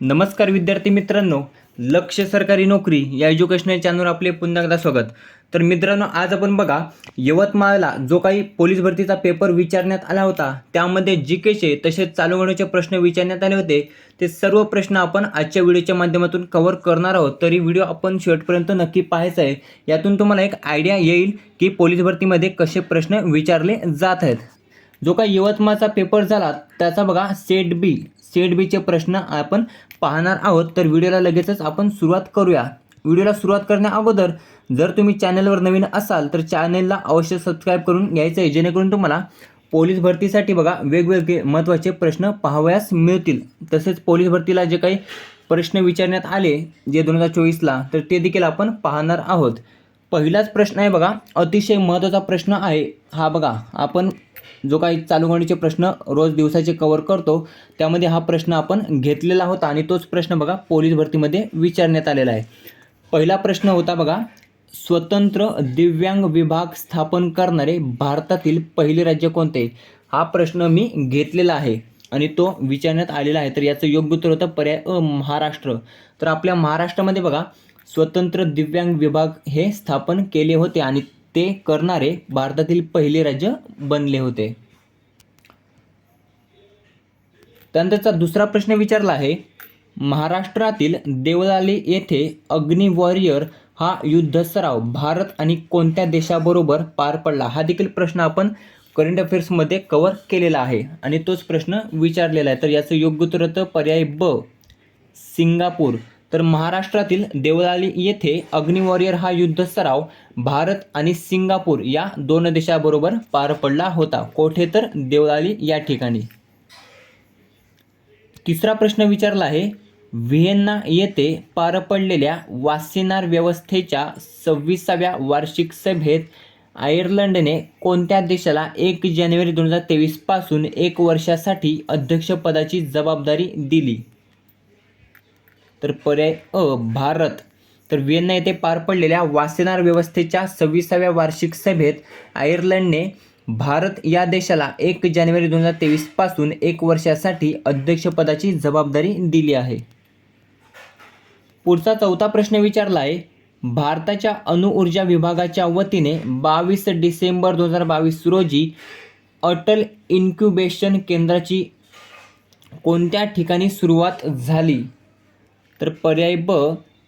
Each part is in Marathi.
नमस्कार विद्यार्थी मित्रांनो. लक्ष सरकारी नोकरी या एज्युकेशनल चॅनलवर आपले पुन्हा एकदा स्वागत. तर मित्रांनो आज आपण बघा यवतमाळला जो काही पोलीस भरतीचा पेपर विचारण्यात आला होता त्यामध्ये जी केचे तसेच चालू होण्याचे प्रश्न विचारण्यात आले होते. ते सर्व प्रश्न आपण आजच्या व्हिडिओच्या माध्यमातून कव्हर करणार आहोत. तरी व्हिडिओ आपण शेवटपर्यंत नक्की पाहायचा आहे. यातून तुम्हाला एक आयडिया येईल की पोलीस भरतीमध्ये कसे प्रश्न विचारले जात आहेत. जो काही यवतमाळचा पेपर झाला त्याचा बघा सेट बी सेट बीचे प्रश्न आपण पाहणार आहोत. तर व्हिडिओला लगेचच आपण सुरुवात करूया. व्हिडिओला सुरुवात करण्या अगोदर जर तुम्ही चॅनलवर नवीन असाल तर चॅनलला अवश्य सबस्क्राईब करून घ्यायचं आहे जेणेकरून तुम्हाला पोलीस भरतीसाठी बघा वेगवेगळे महत्त्वाचे प्रश्न पाहावयास मिळतील. तसेच पोलीस भरतीला जे काही प्रश्न विचारण्यात आले जे दोन हजार चोवीसला तर ते देखील आपण पाहणार आहोत. पहिलाच प्रश्न आहे बघा अतिशय महत्त्वाचा प्रश्न आहे. हा बघा आपण जो काही चालू घडीचे प्रश्न रोज दिवसाचे कवर करतो त्यामध्ये हा प्रश्न आपण घेतलेला होता आणि तोच प्रश्न बघा पोलीस भरतीमध्ये विचारण्यात आलेला आहे. पहिला प्रश्न होता बघा स्वतंत्र दिव्यांग विभाग स्थापन करणारे भारतातील पहिले राज्य कोणते? हा प्रश्न मी घेतलेला आहे आणि तो विचारण्यात आलेला आहे. तर याचं योग्य उत्तर होतं पर्याय अ महाराष्ट्र. तर आपल्या महाराष्ट्रामध्ये बघा स्वतंत्र दिव्यांग विभाग हे स्थापन केले होते आणि ते करणारे भारतातील पहिले राज्य बनले होते. त्यानंतरचा दुसरा प्रश्न विचारला आहे महाराष्ट्रातील देवलाली येथे अग्नि वॉरियर हा युद्ध सराव भारत आणि कोणत्या देशाबरोबर पार पडला हा देखील प्रश्न आपण करंट अफेअर्समध्ये कव्हर केलेला आहे आणि तोच प्रश्न विचारलेला आहे. तर याचं योग्य उत्तर होतं पर्याय ब सिंगापूर. तर महाराष्ट्रातील देवळाली येथे अग्निवॉरियर हा युद्ध सराव भारत आणि सिंगापूर या दोन देशाबरोबर पार पडला होता. कोठे तर देवळाली या ठिकाणी. तिसरा प्रश्न विचारला आहे व्हिएन्ना येथे पार पडलेल्या वासेनार व्यवस्थेच्या सव्वीसाव्या वार्षिक सभेत आयर्लंडने कोणत्या देशाला एक जानेवारी दोन हजार तेवीसपासून एक वर्षासाठी अध्यक्षपदाची जबाबदारी दिली? तर पर्याय अ भारत. तर व्हिएन्ना येथे पार पडलेल्या वासेनार व्यवस्थेच्या सव्वीसाव्या वार्षिक सभेत आयर्लंडने भारत या देशाला एक जानेवारी दोन हजार तेवीसपासून एक वर्षासाठी अध्यक्षपदाची जबाबदारी दिली आहे. पुढचा चौथा प्रश्न विचारला आहे भारताच्या अणुऊर्जा विभागाच्या वतीने बावीस डिसेंबर दोन हजार बावीस रोजी अटल इन्क्युबेशन केंद्राची कोणत्या ठिकाणी सुरुवात झाली? तर पर्याय ब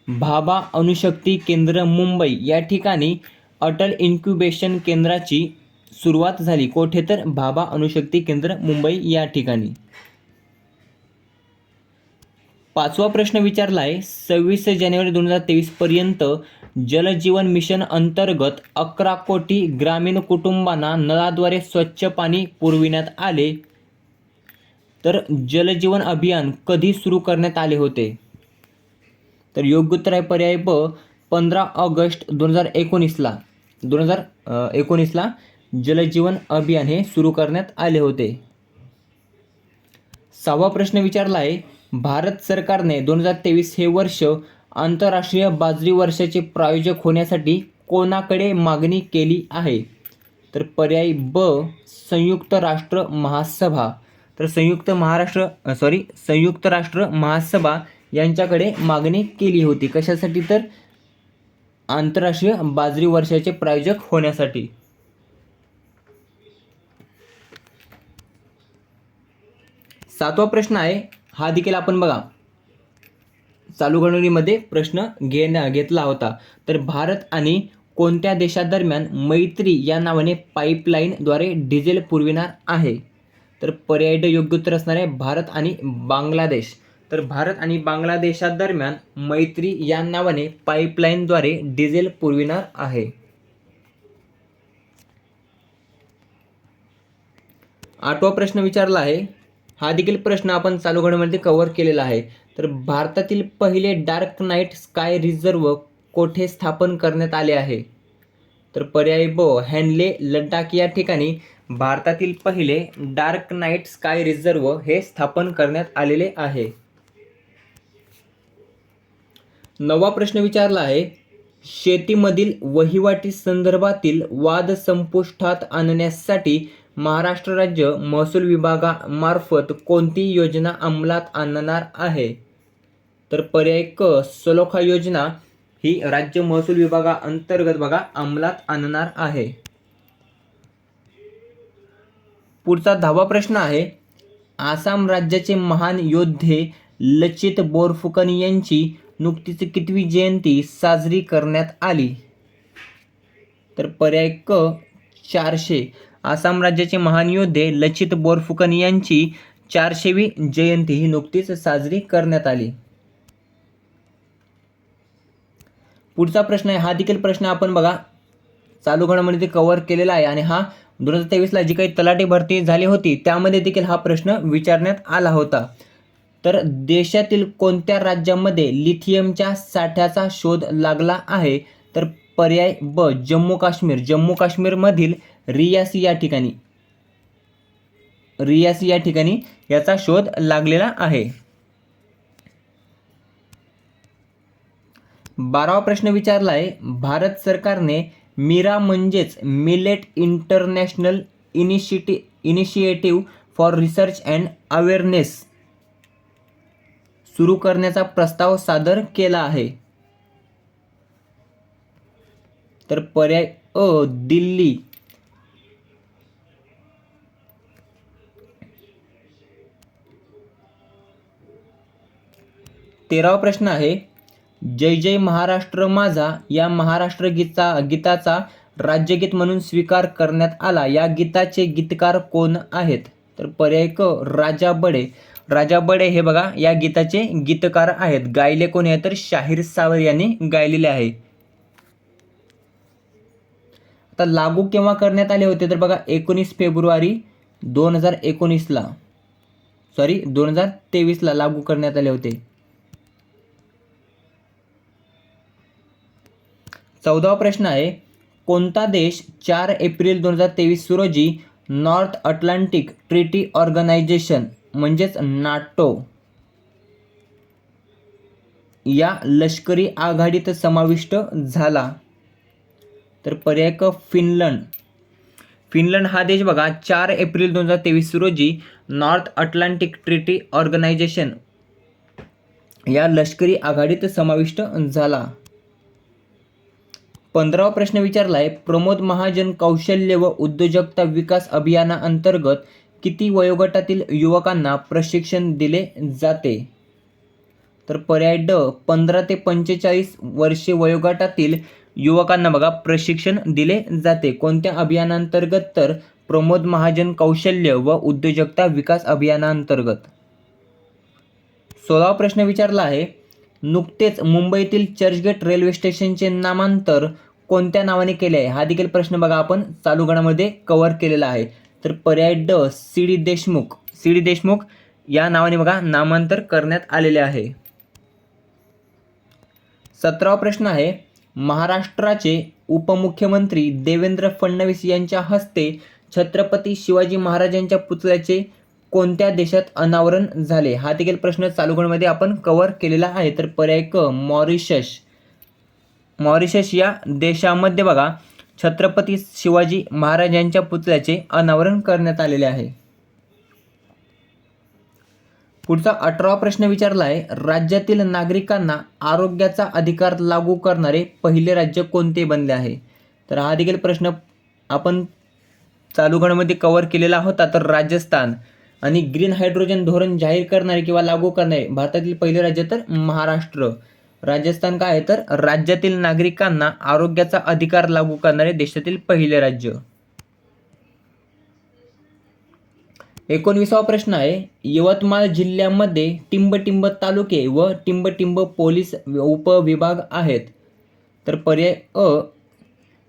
भाभा अणुशक्ती केंद्र मुंबई. या ठिकाणी अटल इन्क्युबेशन केंद्राची सुरुवात झाली. कोठे तर? भाभा अणुशक्ती केंद्र मुंबई या ठिकाणी. पाचवा प्रश्न विचारला आहे सव्वीस जानेवारी दोन हजार तेवीसपर्यंत जलजीवन मिशन अंतर्गत अकरा कोटी ग्रामीण कुटुंबांना नळाद्वारे स्वच्छ पाणी पुरविण्यात आले. तर जलजीवन अभियान कधी सुरू करण्यात आले होते? तर योग्य उत्तर आहे पर्याय ब पंधरा ऑगस्ट दोन हजार एकोणीसला. दोन हजार एकोणीसला जलजीवन अभियान हे सुरू करण्यात आले होते. सहावा प्रश्न विचारला आहे भारत सरकारने दोन हजार तेवीस हे वर्ष आंतरराष्ट्रीय बाजरी वर्षाचे प्रायोजक होण्यासाठी कोणाकडे मागणी केली आहे? तर पर्याय ब संयुक्त राष्ट्र महासभा. तर संयुक्त महाराष्ट्र सॉरी संयुक्त राष्ट्र महासभा यांच्याकडे मागणी केली होती. कशासाठी तर? आंतरराष्ट्रीय बाजरी वर्षाचे प्रायोजक होण्यासाठी. सातवा प्रश्न आहे. हा देखील आपण बघा. चालू घडवणीमध्ये प्रश्न घेण्या घेतला होता. तर भारत आणि कोणत्या देशादरम्यान मैत्री या नावाने पाईपलाईनद्वारे डिझेल पुरविणार आहे? तर पर्याय योग्य उत्तर असणार आहे भारत आणि बांगलादेश. तर भारत आणि बांगलादेशादरम्यान मैत्री या नावाने पाईपलाईनद्वारे डिझेल पुरविणार आहे. आठवा प्रश्न विचारला आहे. हा देखील प्रश्न आपण चालू घडमध्ये कव्हर केलेला आहे. तर भारतातील पहिले डार्क नाईट स्काय रिझर्व कोठे स्थापन करण्यात आले आहे? तर पर्याय ब हॅनले लडाख या ठिकाणी भारतातील पहिले डार्क नाईट स्काय रिझर्व हे स्थापन करण्यात आलेले आहे. नवा प्रश्न विचारला आहे. शेतीमधील वहिवाटी संदर्भातील वाद संपुष्टात आणण्यासाठी महाराष्ट्र राज्य महसूल विभागामार्फत कोणती योजना अंमलात आणणार आहे? तर पर्याय क सलोखा योजना ही राज्य महसूल विभागा अंतर्गत बघा अंमलात आणणार आहे. पुढचा दहावा प्रश्न आहे. आसाम राज्याचे महान योद्धे लचित बोरफुकन यांची नुकतीच कितवी जयंती साजरी करण्यात आली. तर पर्याय क चारशे. आसाम राज्याचे महान योद्धे लचित बोरफुकन यांची चारशेवी जयंती ही नुकतीच साजरी करण्यात आली. पुढचा प्रश्न आहे. हा देखील प्रश्न आपण बघा. चालू घडामोडी कव्हर केलेला आहे आणि हा दोन हजार तेवीसला जी काही तलाठी भरती झाली होती त्यामध्ये देखील हा प्रश्न विचारण्यात आला होता. तर देशातील कोणत्या राज्यामध्ये लिथियमच्या साठ्याचा शोध लागला आहे? तर पर्याय ब जम्मू काश्मीर. जम्मू काश्मीरमधील रियासी या ठिकाणी. रियासी या ठिकाणी याचा शोध लागलेला आहे. बारावा प्रश्न विचारला आहे भारत सरकारने मीरा म्हणजेच millet international इनिशिटी initiative for research and awareness सुरू करण्याचा प्रस्ताव सादर केला आहे. तर पर्याय अ दिल्ली. तेरावा प्रश्न आहे जय जय महाराष्ट्र माझा या महाराष्ट्र गीता गीताचा राज्यगीत म्हणून स्वीकार करण्यात आला. या गीताचे गीतकार कोण आहेत? तर पर्याय क राजा बडे. राजा बडे हे बघा या गीताचे गीतकार आहेत. गायले कोण आहे तर शाहीर सावर यांनी गायलेले आहे. आता लागू केव्हा करण्यात आले होते तर बघा एकोणीस फेब्रुवारी दोन हजार एकोणीसला सॉरी दोन हजार तेवीसला लागू करण्यात आले होते. चौदावा प्रश्न आहे कोणता देश चार एप्रिल दोन हजार तेवीस रोजी नॉर्थ अटलांटिक ट्रिटी ऑर्गनायझेशन म्हणजेच नाटो. या लष्करी आघाडीत समाविष्ट झाला. तर पर्याय क फिनलंड. फिनलंड हा देश बघा चार एप्रिल दोन हजार तेवीस रोजी नॉर्थ अटलांटिक ट्रिटी ऑर्गनायझेशन या लष्करी आघाडीत समाविष्ट झाला. पंधरावा प्रश्न विचारला आहे प्रमोद महाजन कौशल्य व उद्योजकता विकास अभियानाअंतर्गत किती वयोगटातील युवकांना प्रशिक्षण दिले जाते? तर पर्याय ड पंधरा ते पंचेचाळीस वर्षे वयोगटातील युवकांना बघा प्रशिक्षण दिले जाते. कोणत्या अभियानांतर्गत? तर प्रमोद महाजन कौशल्य व उद्योजकता विकास अभियानांतर्गत. सोळावा प्रश्न विचारला आहे नुकतेच मुंबईतील चर्चगेट रेल्वे स्टेशनचे नामांतर कोणत्या नावाने केले आहे? हा देखील प्रश्न बघा आपण चालू गणामध्ये कव्हर केलेला आहे. तर पर्याय ड C D Deshmukh. C D Deshmukh या नावाने बघा नामांतर करण्यात आलेले आहे. सतरावा प्रश्न आहे महाराष्ट्राचे उपमुख्यमंत्री देवेंद्र फडणवीस यांच्या हस्ते छत्रपती शिवाजी महाराजांच्या पुतळ्याचे कोणत्या देशात अनावरण झाले? हा देखील प्रश्न चालूगणमध्ये आपण कव्हर केलेला आहे. तर पर्याय क मॉरिशस. मॉरिशस या देशामध्ये बघा छत्रपती शिवाजी महाराजांच्या पुतळ्याचे अनावरण करण्यात आलेले आहे. पुढचा अठरावा प्रश्न विचारला आहे राज्यातील नागरिकांना आरोग्याचा अधिकार लागू करणारे पहिले राज्य कोणते बनले आहे? तर हा देखील प्रश्न आपण चालू कवर कव्हर केलेला होता तर राजस्थान. आणि ग्रीन हायड्रोजन धोरण जाहीर करणारे किंवा लागू करणारे भारतातील पहिले राज्य तर महाराष्ट्र. राजस्थान काय आहे तर राज्यातील नागरिकांना आरोग्याचा अधिकार लागू करणारे देशातील पहिले राज्य. एकोणविसावा प्रश्न आहे यवतमाळ जिल्ह्यामध्ये टिंबटिंब तालुके व टिंबटिंब पोलीस उपविभाग आहेत. तर पर्याय अ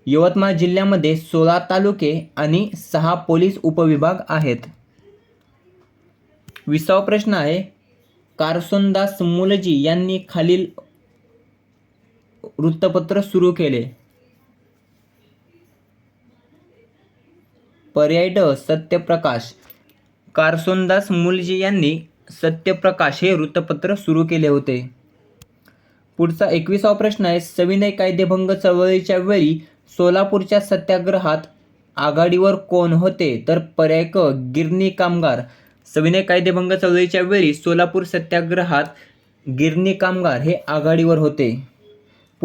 यवतमाळ जिल्ह्यामध्ये सोळा तालुके आणि सहा पोलीस उपविभाग आहेत. विसावा प्रश्न आहे कारसोनदास मुलजी यांनी खालील वृत्तपत्र सुरू केले. पर्याय ड सत्यप्रकाश. कारसोनदास मूलजी यांनी सत्यप्रकाश हे वृत्तपत्र सुरू केले होते. पुढचा एकविसावा प्रश्न आहे सविनय कायदेभंग चळवळीच्या वेळी सोलापूरच्या सत्याग्रहात आघाडीवर कोण होते? तर पर्याय क गिरणी कामगार. सविनय कायदेभंग चळवळीच्या वेळी सोलापूर सत्याग्रहात गिरणी कामगार हे आघाडीवर होते.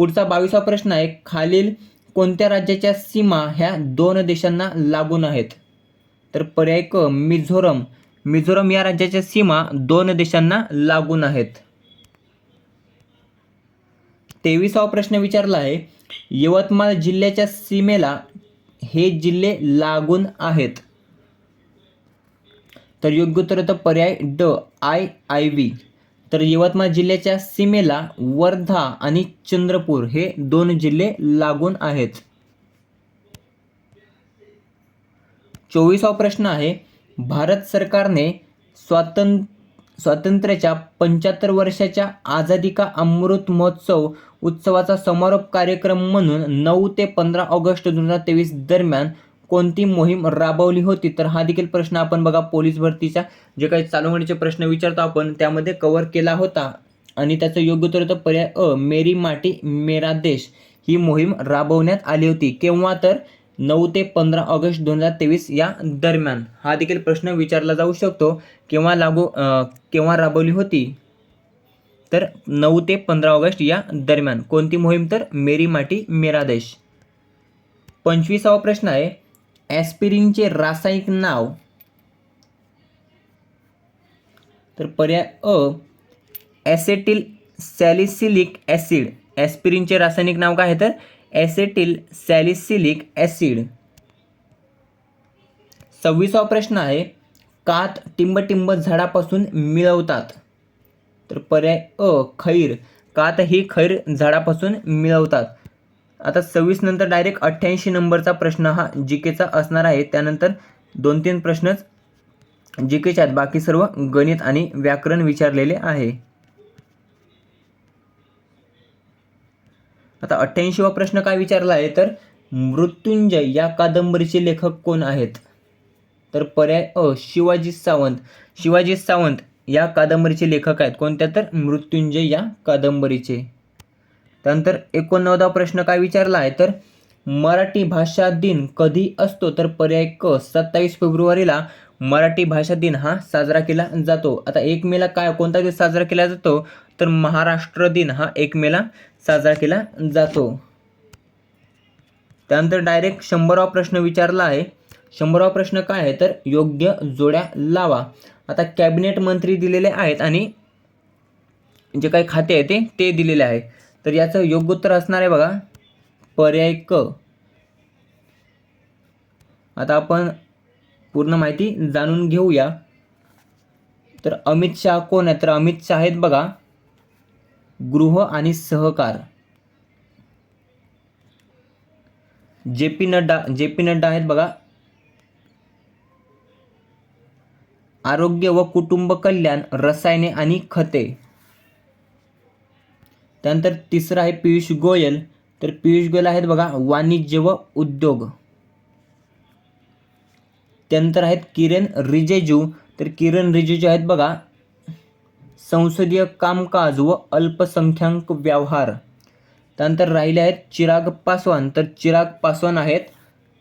पुढचा बावीसवा प्रश्न आहे खालील कोणत्या राज्याच्या सीमा ह्या दोन देशांना लागून आहेत? तर पर्याय क मिझोरम. मिझोरम या राज्याच्या सीमा दोन देशांना लागून आहेत. तेवीसावा प्रश्न विचारला आहे यवतमाळ जिल्ह्याच्या सीमेला हे जिल्हे लागून आहेत? तर योग्य उत्तर होतं पर्याय ड आय आय व्ही. तर यवतमाळ जिल्ह्याच्या सीमेला वर्धा आणि चंद्रपूर हे दोन जिल्हे लागून आहेत. चोवीसावा प्रश्न आहे भारत सरकारने स्वातंत्र्य स्वातंत्र्याच्या पंच्याहत्तर वर्षाच्या आझादी का अमृत महोत्सव उत्सवाचा समारोप कार्यक्रम म्हणून नऊ ते पंधरा ऑगस्ट दोन हजार तेवीस दरम्यान कोणती मोहीम राबवली होती? तर हा देखील प्रश्न आपण बघा पोलीस भरतीच्या जे काही चालू होण्याचे प्रश्न विचारतो आपण त्यामध्ये कव्हर केला होता. आणि त्याचं योग्य उत्तर होतं पर्याय अ मेरी माटी मेरा देश. ही मोहीम राबवण्यात आली होती. केव्हा तर? नऊ ते पंधरा ऑगस्ट दोन हजार तेवीस या दरम्यान. हा देखील प्रश्न विचारला जाऊ शकतो. केव्हा लागू केव्हा राबवली होती? तर नऊ ते पंधरा ऑगस्ट या दरम्यान. कोणती मोहीम तर? मेरी माटी मेरा देश. पंचवीसावा प्रश्न आहे. ॲस्पिरिनचे रासायनिक नाव. तर पर्याय अ ॲसेटिल सॅलिसिलिक ॲसिड. ॲस्पिरिनचे रासायनिक नाव काय आहे तर? ॲसेटिल सॅलिसिलिक ॲसिड. सव्वीसावा प्रश्न आहे कात टिंबटिंब झाडापासून मिळवतात. तर पर्याय अ खैर. कात ही खैर झाडापासून मिळवतात. आता सव्वीस नंतर डायरेक्ट अठ्ठ्याऐंशी नंबरचा प्रश्न हा जी केचा असणार आहे. त्यानंतर दोन तीन प्रश्नच जी केच्या आहेत बाकी सर्व गणित आणि व्याकरण विचारलेले आहे. आता अठ्ठ्याऐंशीवा प्रश्न काय विचारला आहे? तर मृत्युंजय या कादंबरीचे लेखक कोण आहेत? तर पर्याय अ शिवाजी सावंत. शिवाजी सावंत या कादंबरीचे लेखक आहेत. कोणत्या? तर मृत्युंजय या कादंबरीचे. त्यानंतर एकोणनव्वदा प्रश्न काय विचारला आहे? तर मराठी भाषा दिन कधी असतो? तर पर्याय क सत्तावीस फेब्रुवारीला मराठी भाषा दिन हा साजरा केला जातो. आता एक मेला काय कोणता दिवस साजरा केला जातो? तर महाराष्ट्र दिन हा एक मेला साजरा केला जातो. त्यानंतर डायरेक्ट शंभरावा प्रश्न विचारला आहे. शंभरावा प्रश्न काय आहे? तर योग्य जोड्या लावा. आता कॅबिनेट मंत्री दिलेले आहेत आणि जे काही खाते आहे ते ते दिलेले आहे तर याचं योग्य उत्तर असणार आहे बघा. पर्याय क. आता आपण पूर्ण माहिती जाणून घेऊया. तर अमित शहा कोण आहे तर अमित शहा आहेत बघा. गृह आणि सहकार. J P Nadda J P Nadda आहेत बघा. आरोग्य व कुटुंब कल्याण रसायने आणि खते. त्यानंतर तिसरं आहे पियुष गोयल. तर पियुष गोयल आहेत बघा वाणिज्य व उद्योग. त्यानंतर आहेत किरण रिजेजू. तर किरण रिजेजू आहेत बघा संसदीय कामकाज व अल्पसंख्याक व्यवहार. त्यानंतर राहिले आहेत चिराग पासवान. तर चिराग पासवान आहेत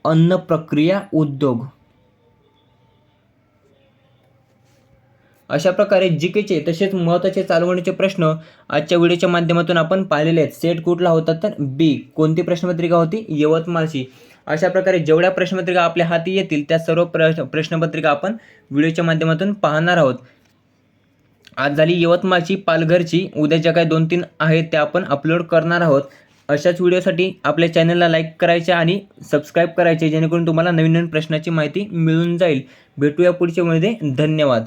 अन्न प्रक्रिया उद्योग. अशा प्रकारे जी केचे तसेच महत्त्वाचे चालवणीचे प्रश्न आजच्या व्हिडिओच्या माध्यमातून आपण पाहिलेले आहेत. सेट कुठला होता तर बी. कोणती प्रश्नपत्रिका होती? यवतमाळची. अशा प्रकारे जेवढ्या प्रश्नपत्रिका आपल्या हाती येतील त्या सर्व प्रश्न प्रश्नपत्रिका आपण व्हिडिओच्या माध्यमातून पाहणार आहोत. आज झाली यवतमाळची पालघरची. उद्या ज्या काही दोन तीन आहेत त्या आपण अपलोड करणार आहोत. अशाच व्हिडिओसाठी आपल्या चॅनलला लाईक करायचे आणि सबस्क्राईब करायचे जेणेकरून तुम्हाला नवीन नवीन प्रश्नाची माहिती मिळून जाईल. भेटूया पुढच्या व्हिडिओमध्ये धन्यवाद.